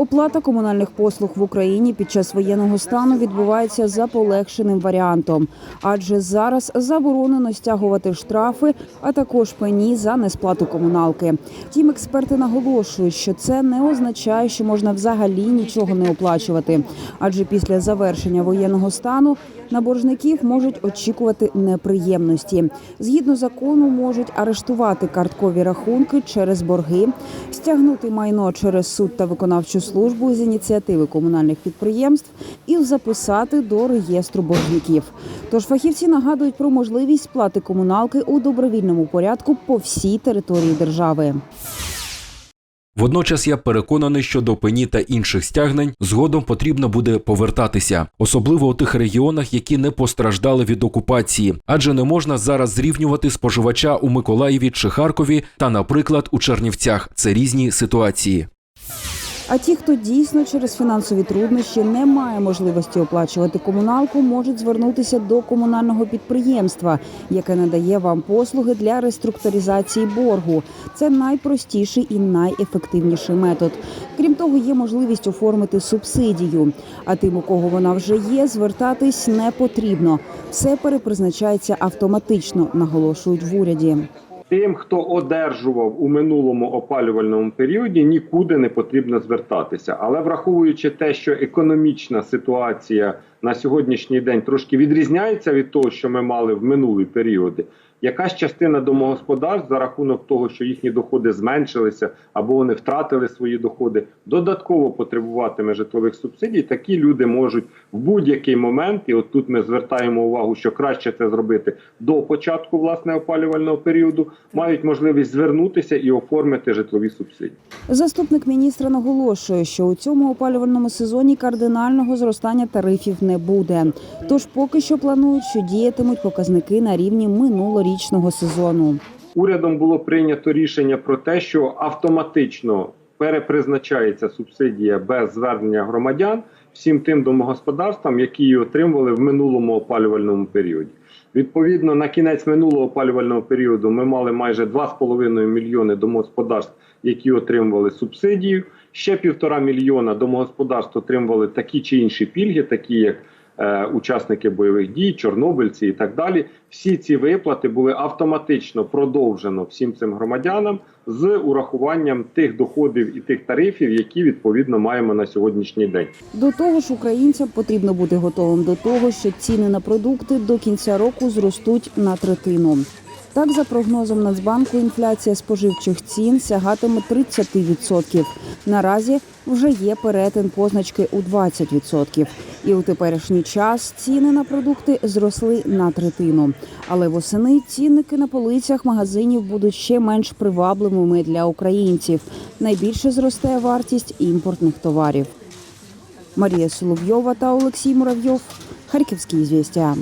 Оплата комунальних послуг в Україні під час воєнного стану відбувається за полегшеним варіантом, адже зараз заборонено стягувати штрафи, а також пені за несплату комуналки. Втім, експерти наголошують, що це не означає, що можна взагалі нічого не оплачувати, адже після завершення воєнного стану на боржників можуть очікувати неприємності. Згідно закону, можуть арештувати карткові рахунки через борги, стягнути майно через суд та виконавчу службу з ініціативи комунальних підприємств і записати до реєстру боржників. Тож фахівці нагадують про можливість сплати комуналки у добровільному порядку по всій території держави. Водночас я переконаний, що до пені та інших стягнень згодом потрібно буде повертатися, особливо у тих регіонах, які не постраждали від окупації, адже не можна зараз зрівнювати споживача у Миколаєві чи Харкові та, наприклад, у Чернівцях. Це різні ситуації. А ті, хто дійсно через фінансові труднощі не має можливості оплачувати комуналку, можуть звернутися до комунального підприємства, яке надає вам послуги для реструктуризації боргу. Це найпростіший і найефективніший метод. Крім того, є можливість оформити субсидію. А тим, у кого вона вже є, звертатись не потрібно. Все перепризначається автоматично, наголошують в уряді. Тим, хто одержував у минулому опалювальному періоді, нікуди не потрібно звертатися. Але враховуючи те, що економічна ситуація на сьогоднішній день трошки відрізняється від того, що ми мали в минулі періоди, якась частина домогосподарств за рахунок того, що їхні доходи зменшилися або вони втратили свої доходи, додатково потребуватиме житлових субсидій. Такі люди можуть в будь-який момент, і от тут ми звертаємо увагу, що краще це зробити до початку власне опалювального періоду, мають можливість звернутися і оформити житлові субсидії. Заступник міністра наголошує, що у цьому опалювальному сезоні кардинального зростання тарифів не буде. Тож поки що планують, що діятимуть показники на рівні минулорічного сезону. Урядом було прийнято рішення про те, що автоматично перепризначається субсидія без звернення громадян всім тим домогосподарствам, які її отримували в минулому опалювальному періоді. Відповідно, на кінець минулого опалювального періоду ми мали майже 2,5 мільйони домогосподарств, які отримували субсидію. Ще півтора мільйона домогосподарств отримували такі чи інші пільги, такі як учасники бойових дій, чорнобильці і так далі. Всі ці виплати були автоматично продовжено всім цим громадянам з урахуванням тих доходів і тих тарифів, які відповідно маємо на сьогоднішній день. До того ж, українцям потрібно бути готовим до того, що ціни на продукти до кінця року зростуть на третину. Так, за прогнозом Нацбанку, інфляція споживчих цін сягатиме 30%. Наразі вже є перетин позначки у 20%. І у теперішній час ціни на продукти зросли на третину. Але восени цінники на полицях магазинів будуть ще менш привабливими для українців. Найбільше зросте вартість імпортних товарів. Марія Соловйова та Олексій Муравйов. Харківські звістя.